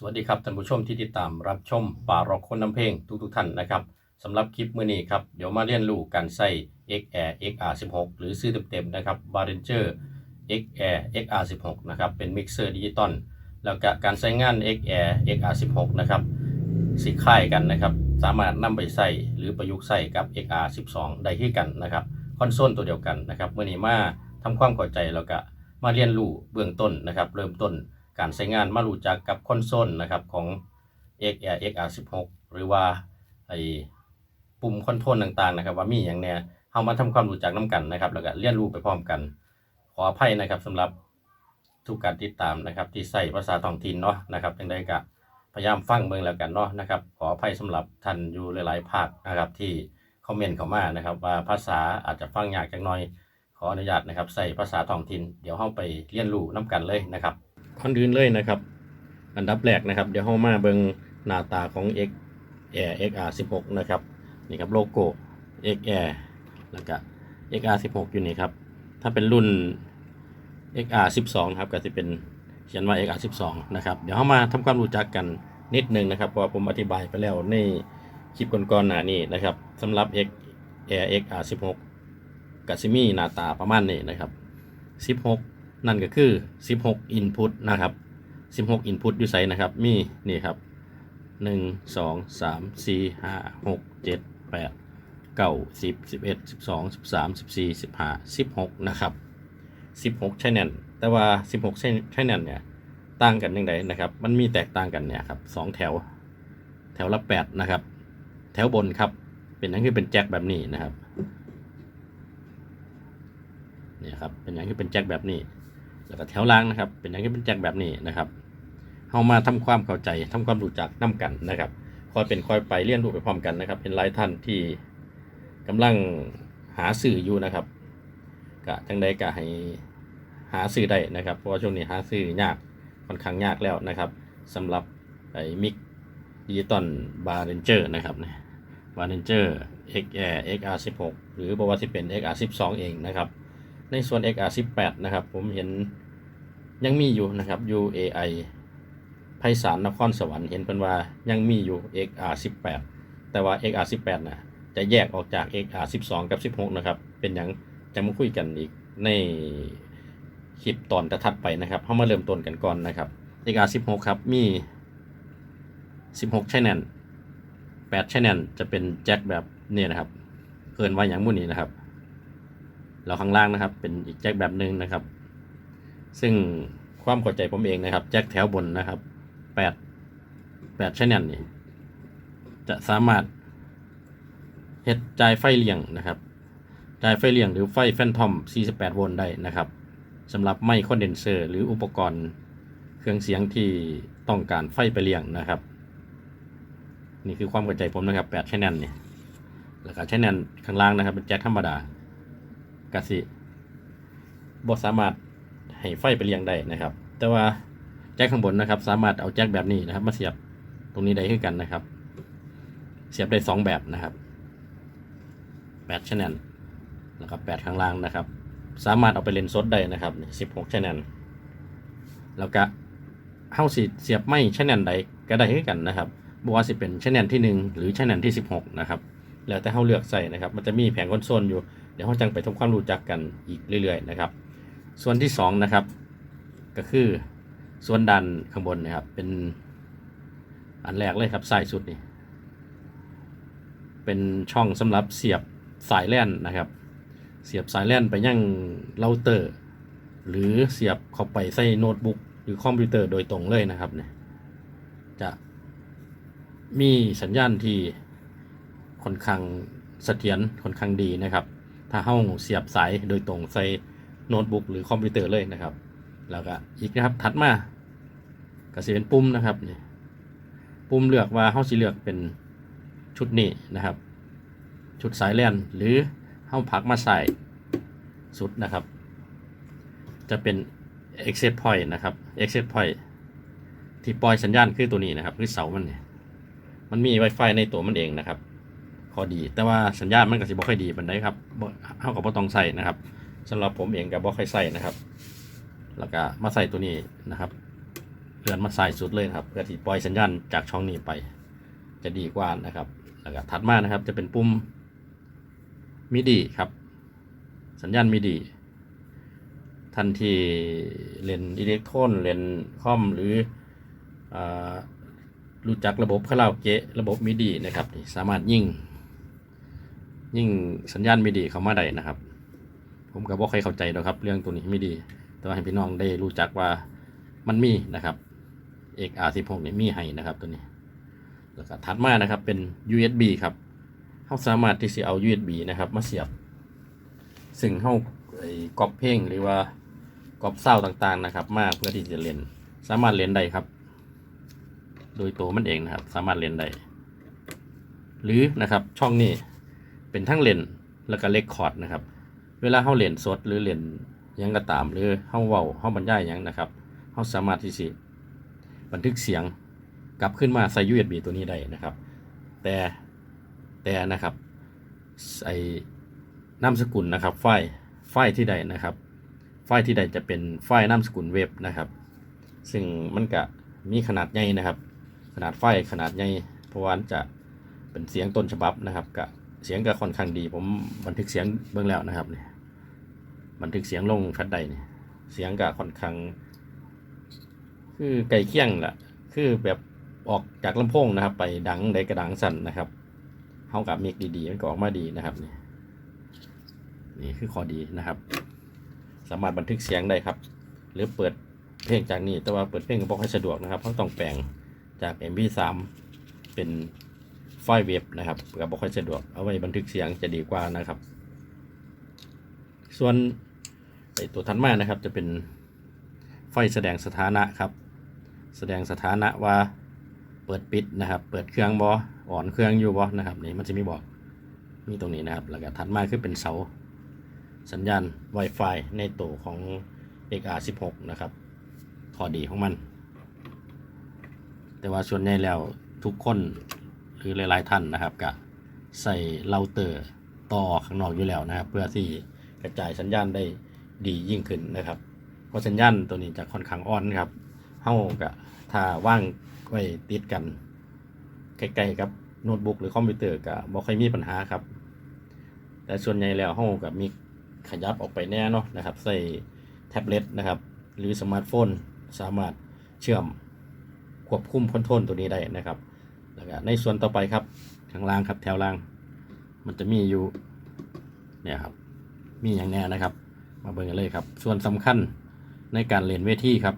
สวัสดีครับท่านผู้ชมที่ติดตามรับชมป่ารอกคนน้ำเพลงทุกๆท่านนะครับสำหรับคลิปมื้อนี้ครับเดี๋ยวมาเรียนรู้การใส่ XR XR16 หรือชื่อเต็มๆนะครับ Behringer XR XR16 นะครับเป็นมิกเซอร์ดิจิตอลแล้วก็การใช้งาน XR XR16 นะครับสิคล้ายกันนะครับ สามารถนำไปใส่หรือประยุกต์ใส่กับ XR12 ได้ที่กันนะครับคอนโซลตัวเดียวกันนะครับเมื่อนี้มาทำความเข้าใจแล้วก็มาเรียนรู้เบื้องต้นนะครับ เริ่มต้น การใช้งานมารู้จักกับคอนโซลนะครับของ XR XR16 หรือว่าไอ้ปุ่มคอนโทรลต่างๆนะครับ ว่ามีอย่างเนี้ยเฮามาทำความรู้จักน้กันนะครับ แล้วก็เรียนรู้ไปพร้อมกัน ขออภัยนะครับสำหรับทุกการติดตามนะครับ ที่ใส่ภาษาท้องถิ่นเนาะนะครับจังไดก็พยายามฟังเบิ่งแล้วกันเนาะนะครับ ขออภัยสำหรับท่านอยู่หลายๆภาคนะครับที่คอมเมนต์เข้ามานะครับ ว่าภาษาอาจจะฟังยากจังหน่อย ขออนุญาตนะครับใส่ภาษาท้องถิ่นเดี๋ยวเฮาไปเรียนรู้น้กันเลยนะครับ ก่อนอื่นเลยนะครับ อันดับแรกนะครับ เดี๋ยวเข้ามาเบิงหน้าตาของ X Air XR 16นะครับนี่ครับโลโก้ X Air แล้วก็ XR 16อยู่นี่ครับ ถ้าเป็นรุ่น XR 12ครับก็จะเป็นเขียนว่า XR 12นะครับ เดี๋ยวเข้ามาทำความรู้จักกันนิดนึงนะครับเพราะผมอธิบายไปแล้วในคลิปก่อนๆหน้านี้นะครับสำหรับ X Air XR 16กับซิมีหน้าตาประมาณนี้นะครับ 16 นั่นก็คือ 16 input นะครับ 16 input อยู่ไสนะครับ มีนี่ครับ 1 2 3 4 5 6 7 8 9 10 11 12 13 14 15 16 นะครับ 16 channel แต่ว่า 16 channel เนี่ยต่างกันยังไงนะครับ มันมีแตกต่างกันเนี่ยครับ2แถว แถวละ 8 นะครับ แถวบนครับ เป็นนั่นคือเป็นแจ็คแบบนี้นะครับเนี่ยครับ เป็นอย่างที่เป็นแจ็คแบบนี้ แล้วก็แถวล่างนะครับ เป็นอย่างที่เป็นแจ็คแบบนี้นะครับเฮามาทำความเข้าใจทำความรู้จักนํกันนะครับคอยเป็นคอยไปเรียนรู้ไปพร้อมกันนะครับเป็นหลายท่านที่กำลังหาสื่ออยู่นะครับกะจังใดกะให้หาสื่อได้นะครับ เพราะว่าช่วงนี้หาสื่อยากค่อนข้างยากแล้วนะครับสำหรับไอ้มิกดิจิตอลบาร์เรนเจอร์นะครับบาร์เรนเจอร์ XR XR16 หรือบอกว่าที่เป็น XR12 เองนะครับ ในส่วน XR18 นะครับ ผมเห็นยังมีอยู่นะครับ UAI ไพศาลนครสวรรค์เห็นเป็นว่ายังมีอยู่ XR18 แต่ว่า XR18 นะจะแยกออกจาก XR12 กับ 16 นะครับ เป็นอย่างจะมาคุยกันอีกในคลิปตอนถัดไปนะครับเข้ามาเริ่มต้นกันก่อนนะครับ XR16 ครับมี 16 channel 8 channel จะเป็นแจ็คแบบนี้นะครับเกินว่าอย่างมุ่นี้นะครับ แล้วข้างล่างนะครับ เป็นอีกแจ็คแบบหนึ่งนะครับ ซึ่งความเข้าใจผมเองนะครับ แจ็คแถวบนนะครับแปดแปดชแนลนี่จะสามารถเฮ็ดจ่ายไฟเลี่ยงนะครับจ่ายไฟเลี่ยงหรือไฟแฟนทอม 48 โวลต์ได้นะครับสำหรับไมค์คอนเดนเซอร์ หรืออุปกรณ์เครื่องเสียงที่ต้องการไฟไปเลี่ยงนะครับ นี่คือความเข้าใจผมนะครับ8ชแนลนี่แล้วก็ชแนลข้างล่างนะครับเป็นแจ็คธรรมดา กสิบสามารถให้ไฟไปเลี้ยงได้นะครับ แต่ว่าแจ็คข้างบนนะครับ สามารถเอาแจ็คแบบนี้นะครับ มาเสียบตรงนี้ได้ขึ้นกันนะครับ เสียบได้สองแบบนะครับแปดชแนลแล้วก็แปดข้างล่างนะครับ สามารถเอาไปเล่นสดได้นะครับสิบหกชแนลแล้วก็เฮาสิเสียบไม่ชแนลใดก็ได้ขึ้นกันนะครับบอกว่าสิเป็นชแนลที่หนึ่งหรือชแนลที่สิบหกนะครับแล้วแต่เฮาเลือกใส่นะครับ มันจะมีแผงคอนโซลอยู่ ดี๋ยวเราจังไปทำความรู้จักกันอีกเรื่อยๆนะครับ ส่วนที่สองนะครับก็คือส่วนดันข้างบนนะครับเป็นอันแรกเลยครับสายสุดนี่เป็นช่องสำหรับเสียบสายแล่นนะครับ เสียบสายแล่นไปยังเราเตอร์ หรือเสียบเข้าไปใส่โน้ตบุ๊กหรือคอมพิวเตอร์โดยตรงเลยนะครับเนี่ยจะมีสัญญาณที่ค่อนข้างเสถียรค่อนข้างดีนะครับ ถ้าเฮาเสียบสายโดยตรงใส่โน้ตบุ๊กหรือคอมพิวเตอร์เลยนะครับ แล้วก็อีกนะครับถัดมาก็สิเป็นปุ่มนะครับนี่ปุ่มเลือกว่าเฮาสิเลือกเป็นชุดนี้นะครับ ชุดสายแลนหรือเฮาพักมาใส่สุดนะครับ จะเป็น exit point นะครับ exit point ที่ปล่อยสัญญาณคือตัวนี้นะครับ คือเสามันเนี่ยมันมี Wi-Fi ในตัวมันเองนะครับ อดี แต่ว่าสัญญาณมันก็สิบ่ค่อยดีปานใดครับบ่เฮาก็บ่ต้องใส่นะครับสำหรับผมเองก็บ่ค่อยใส่นะครับ แล้วก็มาใส่ตัวนี้นะครับเลื่อนมาใสายสุดเลยครับเพื่อที่ปล่อยสัญญาณจากช่องนี้ไป จะดีกว่านะครับ แล้วก็ถัดมานะครับจะเป็นปุ่มมิดีครับ สัญญาณมิดีทันที่เล่นอิเล็กโทรนเล่นคอมหรืออารู้จักระบบคาราโอเกะระบบมิดีนะครับ สามารถยิ่ง ยิ่งสัญญาณไมิดีเขามาได้นะครับ ผมก็บ่เคยเข้าใจหรอกครับ เรื่องตัวนี้ไม่ดี แต่ว่าให้พี่น้องได้รู้จักว่ามันมีนะครับ XR16 นี่มีให้นะครับตัวนี้ แล้วก็ถัดมานะครับเป็น USB ครับเราสามารถที่จะเอา USB นะครับมาเสียบ ซึ่งเราไอ้กรอบเพลงหรือว่ากรอบเศร้าต่างๆนะครับ มาเพื่อที่จะเล่นสามารถเล่นได้ครับ โดยตัวมันเองนะครับ สามารถเล่นได้หรือนะครับช่องนี้ เป็นทั้งเลนแล้วก็เลคคอร์ดนะครับ เวลาเขาเลนสดหรือเลนยังก็ตามหรือเขาเว้าเขาบรรยายยังนะครับเขาสามารถที่จะบันทึกเสียงกลับขึ้นมาใส่ USB ตัวนี้ได้นะครับ แต่แต่นะครับใส่นามสกุลนะครับ ไฟล์ไฟล์ที่ใดนะครับ ไฟล์ที่ใดจะเป็นไฟล์นามสกุลเว็บนะครับ ซึ่งมันก็มีขนาดใหญ่นะครับ ขนาดไฟล์ขนาดใหญ่เพราะว่าจะเป็นเสียงต้นฉบับนะครับกะ เสียงก็ค่อนข้างดี ผมบันทึกเสียงเบื้องแล้วนะครับเนี่ยบันทึกเสียงลงแฟลชไดเนี่ยเสียงก็ค่อนข้าง คือไก่เคียงแหละคือแบบออกจากลำโพงนะครับ ไปดังได้กระดังสั่นนะครับเฮากับเมกดีๆมันก็ออกมาดีนะครับนี่นี่คือข้อดีนะครับ สามารถบันทึกเสียงได้ครับ หรือเปิดเพลงจากนี้แต่ว่าเปิดเพลงก็บอกให้สะดวกนะครับเพราะต้องแปลงจาก MP3 เป็น ไฟล์เว็บนะครับก็บอกให้สะดวกเอาไว้บันทึกเสียงจะดีกว่านะครับ ส่วนไอตัวถัดมานะครับจะเป็นไฟแสดงสถานะครับ แสดงสถานะว่าเปิดปิดนะครับ เปิดเครื่องบออ่อนเครื่องอยู่บอนะครับนี่มันจะมีบอกมีตรงนี้นะครับ แล้วก็ถัดมาคือเป็นเสาสัญญาณ Wi-Fi ในตัวของ XR16 นะครับข้อดีของมัน แต่ว่าส่วนใหญ่แล้วทุกคน หรือหลายๆท่านนะครับก็ใส่เราเตอร์ต่อข้างนอกอยู่แล้วนะครับ เพื่อที่กระจายสัญญาณได้ดียิ่งขึ้นนะครับเพราะสัญญาณตัวนี้จะค่อนข้างอ่อนครับเฮาก็ถ้าว่างไว้ติดกันใกล้ๆกับโน้ตบุ๊กหรือคอมพิวเตอร์ก็บ่ค่อยมีปัญหาครับ แต่ส่วนใหญ่แล้วเฮาก็มีขยับออกไปแน่เนาะนะครับ ใส่แท็บเล็ตนะครับ หรือสมาร์ทโฟนสามารถเชื่อมควบคุมคอนโทรลตัวนี้ได้นะครับ ในส่วนต่อไปครับข้างล่างครับแถวล่าง มันจะมีอยู่เนี่ยครับมีอย่างแน่นะครับ มาเบิ่งกันเลยครับ ส่วนสำคัญในการเล่นเวทีครับ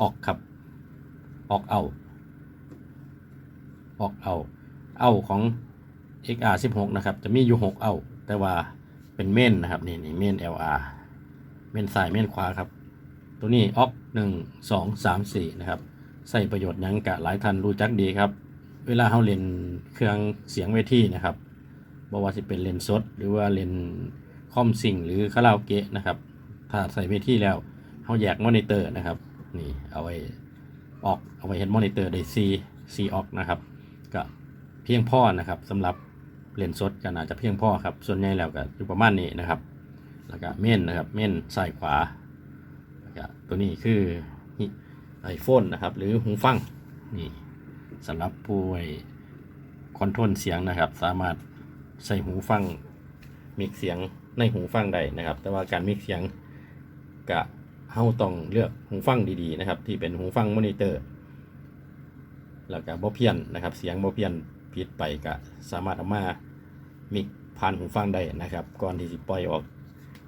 ออกครับ ออกเอา ออกเอา เอาของ XR16 นะครับ จะมีอยู่6เอา แต่ว่าเป็นเมนนะครับนี่นี่เมน LR เมนซ้ายเมนขวาครับ ตัวนี้ออก1 2 3 4นะครับใส่ประโยชน์ยังกะหลายท่านรู้จักดีครับ เวลาเขาเล่นเครื่องเสียงเวทีนะครับบ่ว่าจะเป็นเล่นสด หรือว่าเล่นคอมซิงหรือคาราโอเกะนะครับ ถ้าใส่เวทีแล้วเขาแยกมอนิเตอร์นะครับ นี่เอาไว้ออกเอาไว้เห็นมอนิเตอร์ได้ C C ออกนะครับ ก็เพียงพอนะครับสำหรับเล่นสดก็น่าจะเพียงพอครับ ส่วนใหญ่แล้วก็อยู่ประมาณนี้นะครับ แล้วก็เม่นนะครับ เม่นซ้ายขวาก็ตัวนี้คือไอโฟนนะครับ หรือหูฟังนี่ สำหรับผู้คอนโทรลเสียงนะครับ สามารถใส่หูฟังมิกเสียงในหูฟังได้นะครับ แต่ว่าการมิกเสียงกะเฮาต้องเลือกหูฟังดีๆนะครับ ที่เป็นหูฟังมอนิเตอร์ แล้วก็บ่เพี้ยนนะครับ เสียงบ่เพี้ยนผิดไปก็สามารถเอามามิกผ่านหูฟังได้นะครับ ก่อนที่จะปล่อยออก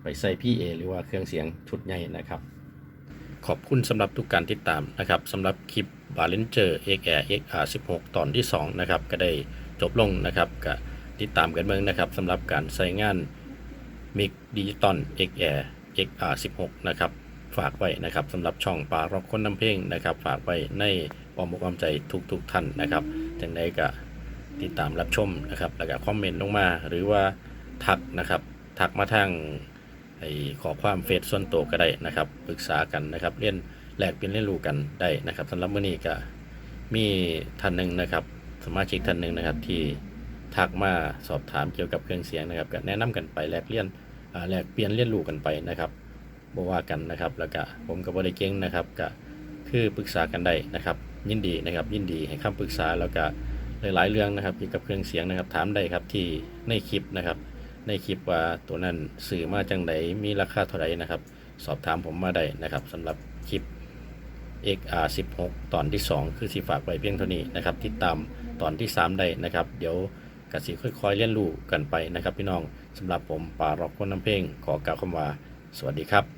ไปใส่ PA หรือว่าเครื่องเสียงชุดใหญ่นะครับ ขอบคุณสำหรับทุกการติดตามนะครับสำหรับคลิป b a l e n g e r XR XR16 ตอนที่ 2 นะครับ ก็ได้จบลงนะครับก็ติดตามกันเมืองนะครับสำหรับการใช้งานมิกดิจิตอล XR XR16 นะครับ ฝากไว้นะครับสำหรับช่องปลาร็อกคนน้ำเพลงนะครับ ฝากไว้ในอ้อมอกอ้อมใจทุกๆท่านนะครับจังใดก็ติดตามรับชมนะครับ แล้วก็คอมเมนต์ลงมา หรือว่าทักนะครับ ทักมาทางไอ้ขอความเฟซส่วนตัวก็ได้นะครับ ปรึกษากันนะครับเรียน แลกเปลี่ยนเรียนรู้กันได้นะครับสำหรับมื้อนี้ก็มีท่านหนึ่งนะครับ สมาชิกท่านหนึ่งนะครับที่ทักมาสอบถามเกี่ยวกับเครื่องเสียงนะครับก็แนะนำกันไปแลกเรียนแลกเปลี่ยนเรียนรู้กันไปนะครับบ่ว่ากันนะครับ แล้วก็ผมกับบริเก่งนะครับก็คือปรึกษากันได้นะครับ ยินดีนะครับ ยินดีให้คำปรึกษาแล้วก็หลายๆเรื่องนะครับเกี่ยวกับเครื่องเสียงนะครับถามได้ครับที่ในคลิปนะครับ ในคลิปว่าตัวนั้นสื่อมาจังไดมีราคาเท่าไหร่นะครับ สอบถามผมมาได้นะครับสำหรับคลิป XR 16 ตอนที่ 2 คือสิฝากไว้เพียงเท่านี้นะครับติดตามตอนที่ 3 ได้นะครับ เดี๋ยวกสิค่อยๆเรียนรู้กันไปนะครับพี่น้องสำหรับผมป่ารอกคนน้ำเพลงขอกล่าวคำว่า สวัสดีครับ